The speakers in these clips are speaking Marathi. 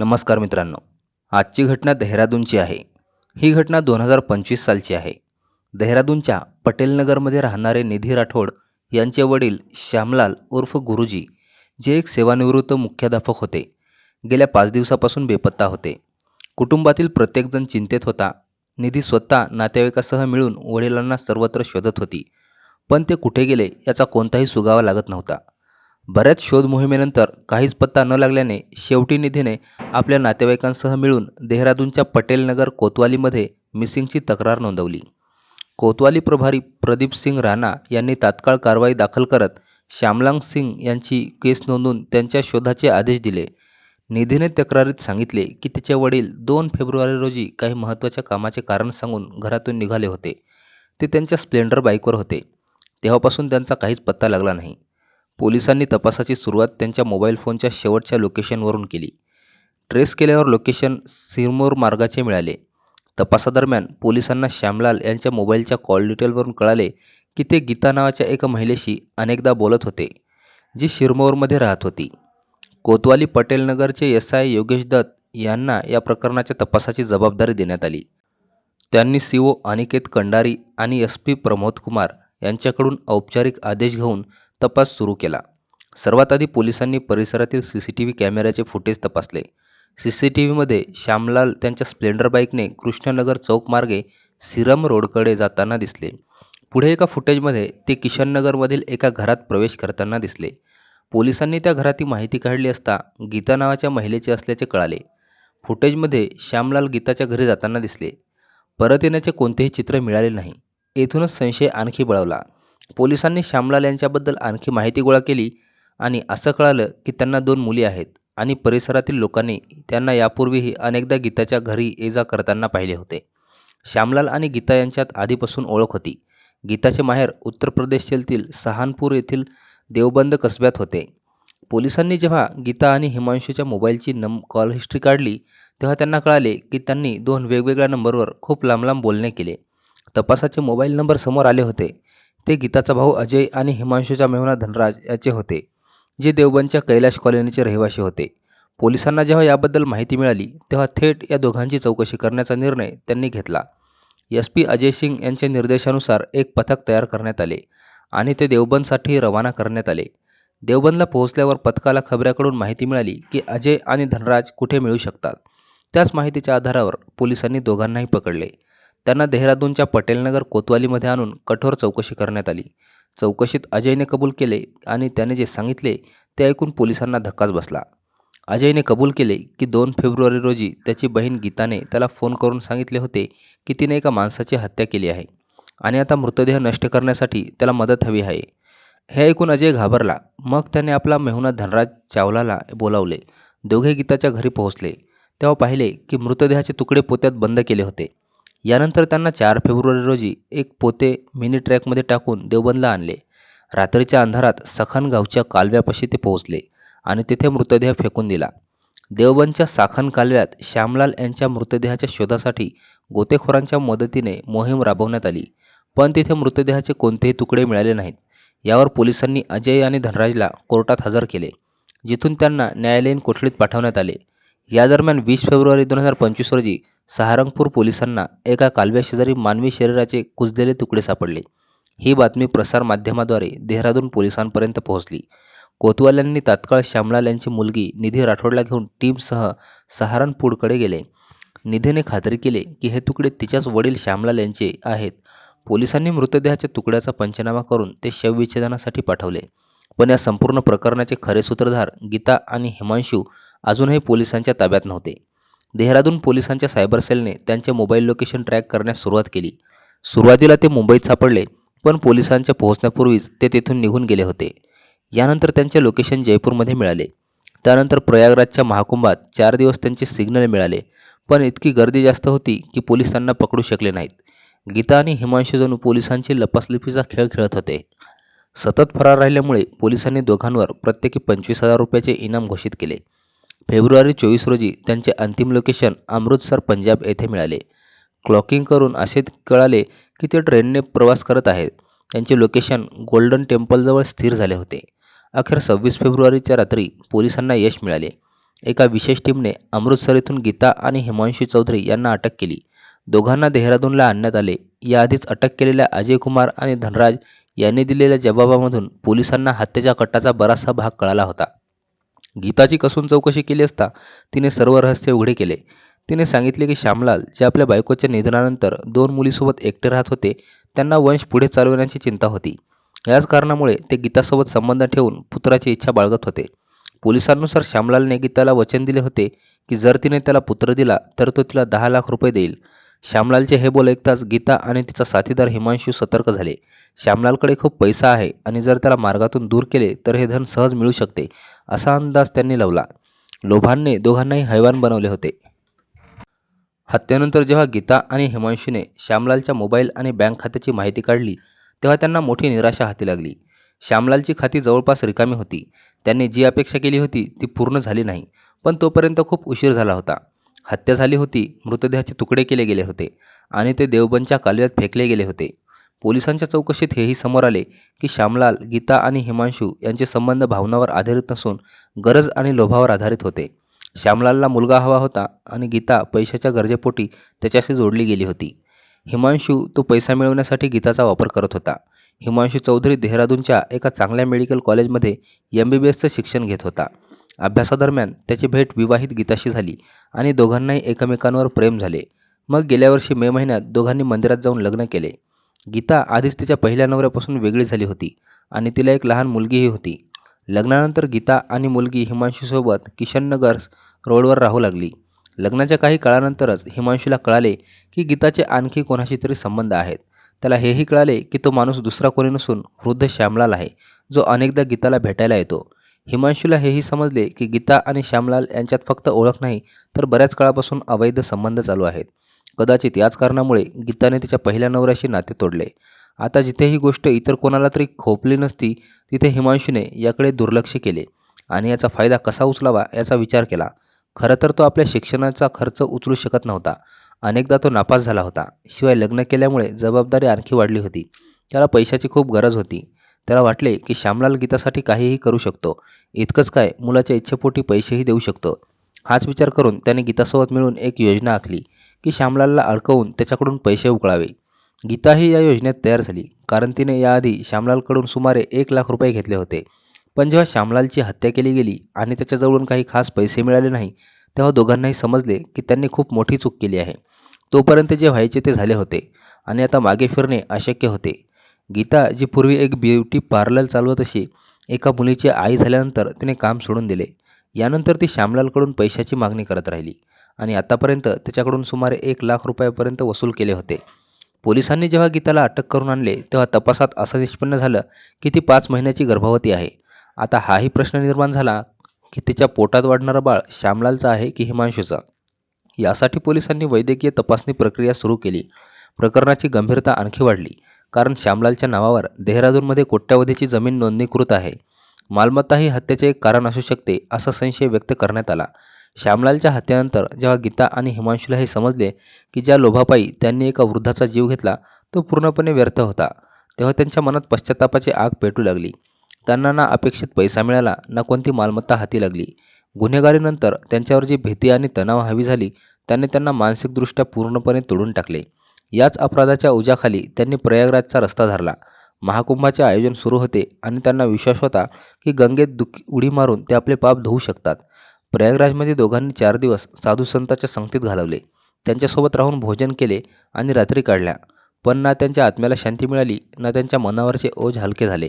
नमस्कार मित्रांनो. आजची घटना देहरादूनची आहे. ही घटना दोन हजार पंचवीस सालची आहे. देहरादूनच्या पटेलनगरमध्ये राहणारे निधी राठोड यांचे वडील श्यामलाल उर्फ गुरुजी जे एक सेवानिवृत्त मुख्याध्यापक होते गेल्या पाच दिवसापासून बेपत्ता होते. कुटुंबातील प्रत्येकजण चिंतेत होता. निधी स्वतः नातेवाईकासह मिळून वडिलांना सर्वत्र शोधत होती पण ते कुठे गेले याचा कोणताही सुगावा लागत नव्हता. बऱ्याच शोध मोहिमेनंतर काहीच पत्ता न लागल्याने शेवटी निधीने आपल्या नातेवाईकांसह मिळून देहरादूनच्या पटेलनगर कोतवालीमध्ये मिसिंगची तक्रार नोंदवली. कोतवाली प्रभारी प्रदीप सिंग राणा यांनी तात्काळ कारवाई दाखल करत श्यामलांग सिंग यांची केस नोंदवून त्यांच्या शोधाचे आदेश दिले. निधीने तक्रारीत सांगितले की तिचे वडील दोन फेब्रुवारी रोजी काही महत्त्वाच्या कामाचे कारण सांगून घरातून निघाले होते. ते त्यांच्या स्प्लेंडर बाईकवर होते. तेव्हापासून त्यांचा काहीच पत्ता लागला नाही. पोलिसांनी तपासाची सुरुवात त्यांच्या मोबाईल फोनच्या शेवटच्या लोकेशनवरून केली. ट्रेस केल्यावर लोकेशन सिरमोर मार्गाचे मिळाले. तपासादरम्यान पोलिसांना श्यामलाल यांच्या मोबाईलच्या कॉल डिटेलवरून कळाले की ते गीता नावाच्या एका महिलेशी अनेकदा बोलत होते जी शिरमोरमध्ये राहत होती. कोतवाली पटेलनगरचे एस आय योगेश दत्त यांना या प्रकरणाच्या तपासाची जबाबदारी देण्यात आली. त्यांनी सी ओ अनिकेत कंडारी आणि एस पी प्रमोद कुमार यांच्याकडून औपचारिक आदेश घेऊन तपास सुरू केला. सर्वात आधी पोलिसांनी परिसरातील सी सी टी व्ही कॅमेऱ्याचे फुटेज तपासले. सी सी टी व्हीमध्ये श्यामलाल त्यांच्या स्प्लेंडर बाईकने कृष्णनगर चौक मार्गे सिरम रोडकडे जाताना दिसले. पुढे एका फुटेजमध्ये ते किशननगरमधील एका घरात प्रवेश करताना दिसले. पोलिसांनी त्या घराती माहिती काढली असता गीता नावाच्या महिलेचे असल्याचे कळाले. फुटेजमध्ये श्यामलाल गीताच्या घरी जाताना दिसले. परत येण्याचे कोणतेही चित्र मिळाले नाही. येथूनच संशय आणखी बळवला. पोलिसांनी श्यामलाल यांच्याबद्दल आणखी माहिती गोळा केली आणि असं कळालं की त्यांना दोन मुली आहेत आणि परिसरातील लोकांनी त्यांना यापूर्वीही अनेकदा गीताच्या घरी ये जा करताना पाहिले होते. श्यामलाल आणि गीता यांच्यात आधीपासून ओळख होती. गीताचे माहेर उत्तर प्रदेशातील सहानपूर येथील देवबंद कसब्यात होते. पोलिसांनी जेव्हा गीता आणि हिमांशूच्या मोबाईलची नम कॉल हिस्ट्री काढली तेव्हा त्यांना कळाले की त्यांनी दोन वेगवेगळ्या नंबरवर खूप लांब लांब बोलणे केले. तपासाचे मोबाईल नंबर समोर आले होते. ते गीताचा भाऊ अजय आणि हिमांशूचा मेहुणा धनराज याचे होते जे देवबंदच्या कैलाश कॉलनीचे रहिवासी होते. पोलिसांना जेव्हा याबद्दल माहिती मिळाली तेव्हा थेट या दोघांची चौकशी करण्याचा निर्णय त्यांनी घेतला. एस पी अजय सिंग यांच्या निर्देशानुसार एक पथक तयार करण्यात आले आणि ते देवबंदसाठी रवाना करण्यात आले. देवबंदला पोहोचल्यावर पथकाला खबऱ्याकडून माहिती मिळाली की अजय आणि धनराज कुठे मिळू शकतात. त्याच माहितीच्या आधारावर पोलिसांनी दोघांनाही पकडले. त्यांना देहरादूनच्या पटेलनगर कोतवालीमध्ये आणून कठोर चौकशी करण्यात आली. चौकशीत अजयने कबूल केले आणि त्याने जे सांगितले ते ऐकून पोलिसांना धक्काच बसला. अजयने कबूल केले की दोन फेब्रुवारी रोजी त्याची बहीण गीताने त्याला फोन करून सांगितले होते की तिने एका माणसाची हत्या केली आहे आणि आता मृतदेह नष्ट करण्यासाठी त्याला मदत हवी आहे. हे ऐकून अजय घाबरला. मग त्याने आपला मेहुणा धनराज चावलाला बोलावले. दोघे गीताच्या घरी पोहोचले. तेव्हा पाहिले की मृतदेहाचे तुकडे पोत्यात बंद केले होते. यानंतर त्यांना चार फेब्रुवारी रोजी एक पोते मिनी ट्रॅकमध्ये टाकून देवबंदला आणले. रात्रीच्या अंधारात सखनगावच्या कालव्यापाशी ते पोहोचले आणि तिथे मृतदेह फेकून दिला. देवबंदच्या साखन कालव्यात श्यामलाल यांच्या मृतदेहाच्या शोधासाठी गोतेखोरांच्या मदतीने मोहीम राबवण्यात आली पण तिथे मृतदेहाचे कोणतेही तुकडे मिळाले नाहीत. यावर पोलिसांनी अजय आणि धनराजला कोर्टात हजर केले जिथून त्यांना न्यायालयीन कोठडीत पाठवण्यात आले. या दरम्यान वीस फेब्रुवारी दोन हजार पंचवीस रोजी सहारंगपूर पोलिसांना एका कालव्याशेजारी मानवी शरीराचे कुजलेले तुकडे सापडले. ही बातमी प्रसारमाध्यमाद्वारे देहरादून पोलिसांपर्यंत पोहोचली. कोतवाल्यांनी तात्काळ श्यामलाल यांची मुलगी निधी राठोडला घेऊन टीमसह सहारनपूरकडे गेले. निधीने खात्री केली की हे तुकडे तिच्याच वडील श्यामलाल यांचे आहेत. पोलिसांनी मृतदेहाच्या तुकड्याचा पंचनामा करून ते शवविच्छेदनासाठी पाठवले. पण या संपूर्ण प्रकरणाचे खरे सूत्रधार गीता आणि हिमांशू अजूनही पोलिसांच्या ताब्यात नव्हते. देहरादून पोलिसांच्या सायबर सेलने त्यांचे मोबाईल लोकेशन ट्रॅक करण्यास सुरुवात केली. सुरुवातीला ते मुंबईत सापडले पण पोलिसांच्या पोहोचण्यापूर्वीच ते तेथून निघून गेले होते. यानंतर त्यांचे लोकेशन जयपूरमध्ये मिळाले. त्यानंतर प्रयागराजच्या महाकुंभात चार दिवस त्यांचे सिग्नल मिळाले पण इतकी गर्दी जास्त होती की पोलीस त्यांना पकडू शकले नाहीत. गीता आणि हिमांशू जणू पोलिसांची लपासलपीचा खेळ खेळत होते. सतत फरार राहिल्यामुळे पोलिसांनी दोघांवर प्रत्येकी पंचवीस हजार रुपयाचे इनाम घोषित केले. फेब्रुवारी चोवीस रोजी त्यांचे अंतिम लोकेशन अमृतसर पंजाब येथे मिळाले. क्लॉकिंग करून असे कळाले की ते ट्रेनने प्रवास करत आहेत. त्यांचे लोकेशन गोल्डन टेम्पलजवळ स्थिर झाले होते. अखेर सव्वीस फेब्रुवारीच्या रात्री पोलिसांना यश मिळाले. एका विशेष टीमने अमृतसर येथून गीता आणि हिमांशू चौधरी यांना अटक केली. दोघांना देहरादूनला आणण्यात आले. याआधीच अटक केलेल्या अजय कुमार आणि धनराज यांनी दिलेल्या जबाबामधून पोलिसांना हत्येच्या कटाचा बराचसा भाग कळाला होता. गीताची कसून चौकशी केली असता तिने सर्व रहस्य उघडे केले. तिने सांगितले की श्यामलाल जे आपल्या बायकोच्या निधनानंतर दोन मुलीसोबत एकटे राहत होते त्यांना वंश पुढे चालवण्याची चिंता होती. याच कारणामुळे ते गीतासोबत संबंध ठेवून पुत्राची इच्छा बाळगत होते. पोलिसांनुसार श्यामलालने गीताला वचन दिले होते की जर तिने त्याला पुत्र दिला तर तो तिला दहा लाख रुपये देईल. श्यामलालचे हे बोल ऐकताच गीता आणि तिचा साथीदार हिमांशू सतर्क झाले. श्यामलालकडे खूप पैसा आहे आणि जर त्याला मार्गातून दूर केले तर हे धन सहज मिळू शकते असा अंदाज त्यांनी लावला. लोभांनी दोघांनाही हैवान बनवले होते. हत्येनंतर जेव्हा गीता आणि हिमांशूने श्यामलालच्या मोबाईल आणि बँक खात्याची माहिती काढली तेव्हा त्यांना मोठी निराशा हाती लागली. श्यामलालची खाती जवळपास रिकामी होती. त्यांनी जी अपेक्षा केली होती ती पूर्ण झाली नाही पण तोपर्यंत खूप उशीर झाला होता. हत्या झाली होती मृतदेहाचे तुकडे केले गेले होते आणि ते देवबनच्या कालव्यात फेकले गेले होते. पोलिसांच्या चौकशीत हेही समोर आले की श्यामलाल गीता आणि हिमांशू यांचे संबंध भावनावर आधारित नसून गरज आणि लोभावर आधारित होते. श्यामलालला मुलगा हवा होता आणि गीता पैशाच्या गरजेपोटी त्याच्याशी जोडली गेली होती. हिमांशू तो पैसा मिळवण्यासाठी गीताचा वापर करत होता. हिमांशू चौधरी देहरादूनच्या एका चांगल्या मेडिकल कॉलेजमध्ये एम बी बी एसचं शिक्षण घेत होता. अभ्यासादरम्यान त्याची भेट विवाहित गीताशी झाली आणि दोघांनाही एकमेकांवर प्रेम झाले. मग गेल्या वर्षी मे महिन्यात दोघांनी मंदिरात जाऊन लग्न केले. गीता आधीच तिच्या पहिल्या नवऱ्यापासून वेगळी झाली होती आणि तिला एक लहान मुलगीही होती. लग्नानंतर गीता आणि मुलगी हिमांशूसोबत किशननगर रोडवर राहू लागली. लग्नाच्या काही काळानंतरच हिमांशूला कळाले की गीताचे आणखी कोणाशी तरी संबंध आहेत. त्याला हेही कळाले की तो माणूस दुसरा कोणी नसून वृद्ध श्यामलाल आहे जो अनेकदा गीताला भेटायला येतो. हिमांशूला हेही समजले की गीता आणि श्यामलाल यांच्यात फक्त ओळख नाही तर बऱ्याच काळापासून अवैध संबंध चालू आहेत. कदाचित याच कारणामुळे गीताने तिच्या पहिल्या नवऱ्याशी नाते तोडले. आता जिथे ही गोष्ट इतर कोणाला तरी खोपली नसती तिथे हिमांशूने याकडे दुर्लक्ष केले आणि याचा फायदा कसा उचलावा याचा विचार केला. खरं तर तो आपल्या शिक्षणाचा खर्च उचलू शकत नव्हता. अनेकदा तो नापास झाला होता. शिवाय लग्न केल्यामुळे जबाबदारी आणखी वाढली होती. त्याला पैशाची खूप गरज होती. त्याला वाटले की श्यामलाल गीतासाठी काहीही करू शकतो. इतकंच काय मुलाच्या इच्छेपोटी पैसेही देऊ शकतो. हाच विचार करून त्याने गीतासोबत मिळून एक योजना आखली की श्यामलालला अडकवून त्याच्याकडून पैसे उकळावे. गीताही या योजनेत तयार झाली. कारण तिने याआधी श्यामलालकडून सुमारे एक लाख रुपये घेतले होते. पण जेव्हा श्यामलालची हत्या केली गेली आणि त्याच्याजवळून काही खास पैसे मिळाले नाही तेव्हा दोघांनाही समजले की त्यांनी खूप मोठी चूक केली आहे. तोपर्यंत जे व्हायचे ते झाले होते आणि आता मागे फिरणे अशक्य होते. गीता जी पूर्वी एक ब्युटी पार्लर चालवत अशी एका मुलीची आई झाल्यानंतर तिने काम सोडून दिले. यानंतर ती श्यामलालकडून पैशाची मागणी करत राहिली आणि आतापर्यंत त्याच्याकडून सुमारे एक लाख रुपयापर्यंत वसूल केले होते. पोलिसांनी जेव्हा गीताला अटक करून आणले तेव्हा तपासात असं निष्पन्न झालं की ती पाच महिन्याची गर्भवती आहे. आता हाही प्रश्न निर्माण झाला की तिच्या पोटात वाढणारं बाळ श्यामलालचा आहे की हिमांशूचा? यासाठी पोलिसांनी वैद्यकीय तपासणी प्रक्रिया सुरू केली. प्रकरणाची गंभीरता आणखी वाढली कारण श्यामलालच्या नावावर देहरादूनमध्ये कोट्यावधीची जमीन नोंदणीकृत आहे. मालमत्ता ही हत्येचे एक कारण असू शकते असा संशय व्यक्त करण्यात आला. श्यामलालच्या हत्येनंतर जेव्हा गीता आणि हिमांशूला हे समजले की ज्या लोभापायी त्यांनी एका वृद्धाचा जीव घेतला तो पूर्णपणे व्यर्थ होता तेव्हा त्यांच्या मनात पश्चातापाची आग पेटू लागली. त्यांना ना अपेक्षित पैसा मिळाला ना कोणती मालमत्ता हाती लागली. गुन्हेगारीनंतर त्यांच्यावर जी भीती आणि तणाव हवी झाली त्याने त्यांना मानसिकदृष्ट्या पूर्णपणे तोडून टाकले. याच अपराधाच्या उजाखाली त्यांनी प्रयागराजचा रस्ता धरला. महाकुंभाचे आयोजन सुरू होते आणि त्यांना विश्वास होता की गंगेत दुःखी उडी मारून ते आपले पाप धुवू शकतात. प्रयागराजमध्ये दोघांनी चार दिवस साधू संताच्या संगतीत घालवले. त्यांच्यासोबत राहून भोजन केले आणि रात्री काढल्या. पण ना त्यांच्या आत्म्याला शांती मिळाली ना त्यांच्या मनावरचे ओझ हलके झाले.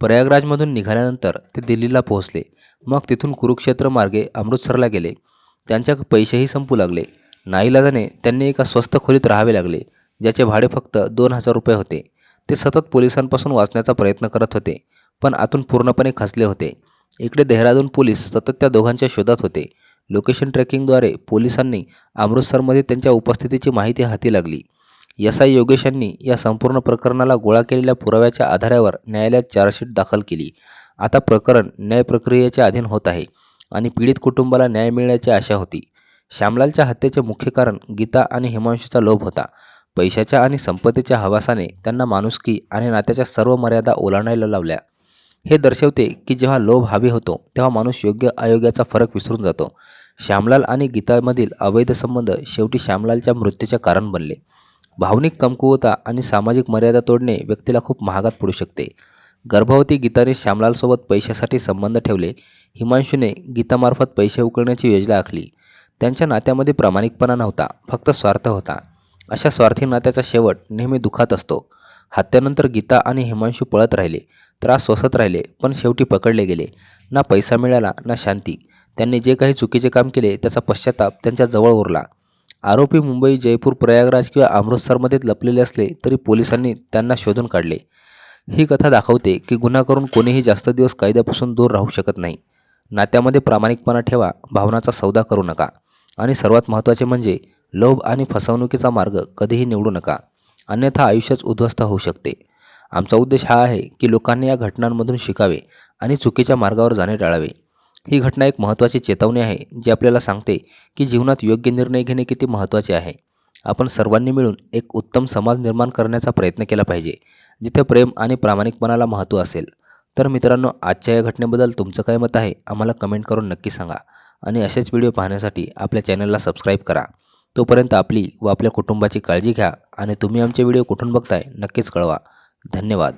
प्रयागराजमधून निघाल्यानंतर ते दिल्लीला पोहोचले. मग तिथून कुरुक्षेत्र मार्गे अमृतसरला गेले. त्यांच्या पैसेही संपू लागले. नाईलाजाने त्यांनी एका स्वस्त खोलीत राहावे लागले ज्याचे भाडे फक्त दोन हजार रुपये होते. ते सतत पोलिसांपासून वाचण्याचा प्रयत्न करत होते पण आतून पूर्णपणे खचले होते. इकडे देहरादून पोलीस सतत त्या दोघांच्या शोधात होते. लोकेशन ट्रेकिंगद्वारे पोलिसांनी अमृतसरमध्ये त्यांच्या उपस्थितीची माहिती हाती लागली. एस आय योगेश यांनी या संपूर्ण प्रकरणाला गोळा केलेल्या पुराव्याच्या आधारावर न्यायालयात चार्जशीट दाखल केली. आता प्रकरण न्याय प्रक्रियेच्या अधीन होत आहे आणि पीडित कुटुंबाला न्याय मिळण्याची आशा होती. श्यामलालच्या हत्येचे मुख्य कारण गीता आणि हिमांशूचा लोभ होता. पैशाच्या आणि संपत्तीच्या हवासाने त्यांना माणुसकी आणि नात्याच्या सर्व मर्यादा ओलांडायला लावल्या. हे दर्शवते की जेव्हा लोभ हवी होतो तेव्हा माणूस योग्य अयोग्याचा फरक विसरून जातो. श्यामलाल आणि गीतामधील अवैध संबंध शेवटी श्यामलालच्या मृत्यूचे कारण बनले. भावनिक कमकुवता आणि सामाजिक मर्यादा तोडणे व्यक्तीला खूप महागात पडू शकते. गर्भवती गीताने श्यामलालसोबत पैशासाठी संबंध ठेवले. हिमांशूने गीतामार्फत पैसे उकळण्याची योजना आखली. त्यांच्या नात्यामध्ये प्रामाणिकपणा नव्हता फक्त स्वार्थ होता. अशा स्वार्थी नात्याचा शेवट नेहमी दुखात असतो. हत्यानंतर गीता आणि हिमांशू पळत राहिले. त्रास सोसत राहिले पण शेवटी पकडले गेले. ना पैसा मिळाला ना शांती. त्यांनी जे काही चुकीचे काम केले त्याचा पश्चाताप त्यांच्या जवळ उरला. आरोपी मुंबई जयपूर प्रयागराज किंवा अमृतसरमध्ये लपलेले असले तरी पोलिसांनी त्यांना शोधून काढले. ही कथा दाखवते की गुन्हा करून कोणीही जास्त दिवस कायद्यापासून दूर राहू शकत नाही. नात्यामध्ये प्रामाणिकपणा ठेवा भावनाचा सौदा करू नका. आणि सर्वात महत्त्वाचे म्हणजे लोभ आणि फसवणुकीचा मार्ग कधीही निवडू नका. अन्यथा आयुष्यच उद्ध्वस्त होऊ शकते. आमचा उद्देश हा आहे की लोकांनी या घटनांमधून शिकावे आणि चुकीच्या मार्गावर जाणे टाळावे. ही घटना एक महत्त्वाची चेतावणी आहे जी आपल्याला सांगते की जीवनात योग्य निर्णय घेणे किती महत्त्वाचे आहे. आपण सर्वांनी मिळून एक उत्तम समाज निर्माण करण्याचा प्रयत्न केला पाहिजे जिथे प्रेम आणि प्रामाणिकपणाला महत्त्व असेल. तर मित्रांनो आजच्या या घटनेबद्दल तुमचं काय मत आहे आम्हाला कमेंट करून नक्की सांगा. आणि असेच व्हिडिओ पाहण्यासाठी आपल्या चॅनलला सबस्क्राईब करा. तोपर्यंत आपली व आपल्या कुटुंबाची काळजी घ्या आणि तुम्ही आमचे व्हिडिओ कुठून बघताय नक्कीच कळवा. धन्यवाद.